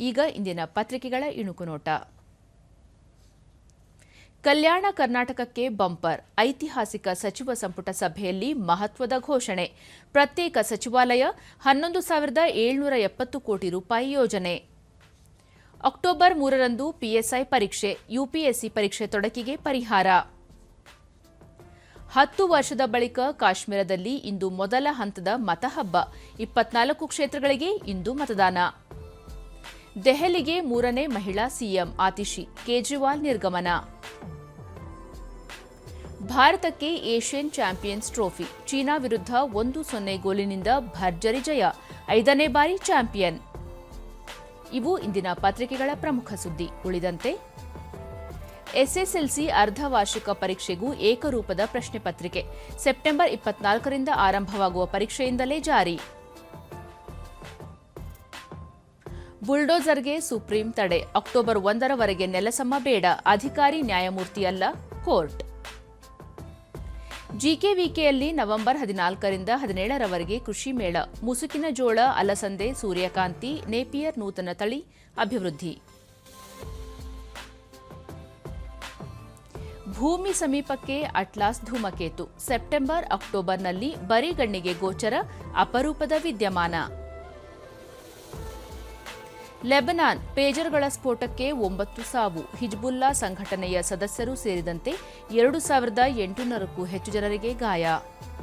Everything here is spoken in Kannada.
ಈಗ ಇಂದಿನ ಪತ್ರಿಕೆಗಳ ಇಣುಕು ನೋಟ. ಕಲ್ಯಾಣ ಕರ್ನಾಟಕಕ್ಕೆ ಬಂಪರ್, ಐತಿಹಾಸಿಕ ಸಚಿವ ಸಂಪುಟ ಸಭೆಯಲ್ಲಿ ಮಹತ್ವದ ಘೋಷಣೆ, ಪ್ರತ್ಯೇಕ ಸಚಿವಾಲಯ ಹನ್ನೊಂದು ಸಾವಿರದ ಏಳ್ನೂರ ಎಪ್ಪತ್ತು ಕೋಟಿ ರೂಪಾಯಿ ಯೋಜನೆ. ಅಕ್ಟೋಬರ್ ಮೂರರಂದು ಪಿಎಸ್ಐ ಪರೀಕ್ಷೆ, ಯುಪಿಎಸ್ಸಿ ಪರೀಕ್ಷೆ ತೊಡಕಿಗೆ ಪರಿಹಾರ. ಹತ್ತು ವರ್ಷದ ಬಳಿಕ ಕಾಶ್ಮೀರದಲ್ಲಿ ಇಂದು ಮೊದಲ ಹಂತದ ಮತಹಬ್ಬ, ಇಪ್ಪತ್ನಾಲ್ಕು ಕ್ಷೇತ್ರಗಳಿಗೆ ಇಂದು ಮತದಾನ. ದೆಹಲಿಗೆ ಮೂರನೇ ಮಹಿಳಾ ಸಿಎಂ ಆತಿಶಿ ಕೇಜ್ರಿವಾಲ್ ನಿರ್ಗಮನ. ಭಾರತಕ್ಕೆ ಏಷ್ಯನ್ ಚಾಂಪಿಯನ್ಸ್ ಟ್ರೋಫಿ, ಚೀನಾ ವಿರುದ್ಧ ಒಂದು ಸೊನ್ನೆ ಗೋಲಿನಿಂದ ಭರ್ಜರಿ ಜಯ, ಐದನೇ ಬಾರಿ ಚಾಂಪಿಯನ್. ಇವು ಇಂದಿನ ಪತ್ರಿಕೆಗಳ ಪ್ರಮುಖ ಸುದ್ದಿ. ಉಳಿದಂತೆ, ಎಸ್ಎಸ್ಎಲ್ಸಿ ಅರ್ಧವಾರ್ಷಿಕ ಪರೀಕ್ಷೆಗೂ ಏಕರೂಪದ ಪ್ರಶ್ನೆ ಪತ್ರಿಕೆ, ಸೆಪ್ಟೆಂಬರ್ ಇಪ್ಪತ್ನಾಲ್ಕರಿಂದ ಆರಂಭವಾಗುವ ಪರೀಕ್ಷೆಯಿಂದಲೇ ಜಾರಿ. ಬುಲ್ಡೋಜರ್ಗೆ ಸುಪ್ರೀಂ ತಡೆ. ಅಕ್ಟೋಬರ್ ಒಂದರವರೆಗೆ ನೆಲಸಮ ಬೇಡ. ಅಧಿಕಾರಿ ನ್ಯಾಯಮೂರ್ತಿ ಅಲ್ಲ ಕೋರ್ಟ್. ಜಿಕೆವಿಕೆಯಲ್ಲಿ ನವೆಂಬರ್ ಹದಿನಾಲ್ಕರಿಂದ ಹದಿನೇಳರವರೆಗೆ ಕೃಷಿ ಮೇಳ. ಮುಸುಕಿನ ಜೋಳ, ಅಲಸಂದೆ, ಸೂರ್ಯಕಾಂತಿ, ನೇಪಿಯರ್ ನೂತನ ತಳಿ, ಅಭಿವೃದ್ಧಿ. ಭೂಮಿ ಸಮೀಪಕ್ಕೆ ಅಟ್ಲಾಸ್ ಧೂಮಕೇತು. ಸೆಪ್ಟೆಂಬರ್ ಅಕ್ಟೋಬರ್ನಲ್ಲಿ ಬರಿಗಣ್ಣಿಗೆ ಗೋಚರ ಅಪರೂಪದ ವಿದ್ಯಮಾನ. ಲೆಬನಾನ್ ಪೇಜರ್ಗಳ ಸ್ಫೋಟಕ್ಕೆ ಒಂಬತ್ತು ಸಾವು. ಹಿಜ್ಬುಲ್ಲಾ ಸಂಘಟನೆಯ ಸದಸ್ಯರು ಸೇರಿದಂತೆ ಎರಡು ಸಾವಿರದ ಎಂಟುನೂರಕ್ಕೂ ಹೆಚ್ಚು ಜನರಿಗೆ ಗಾಯ.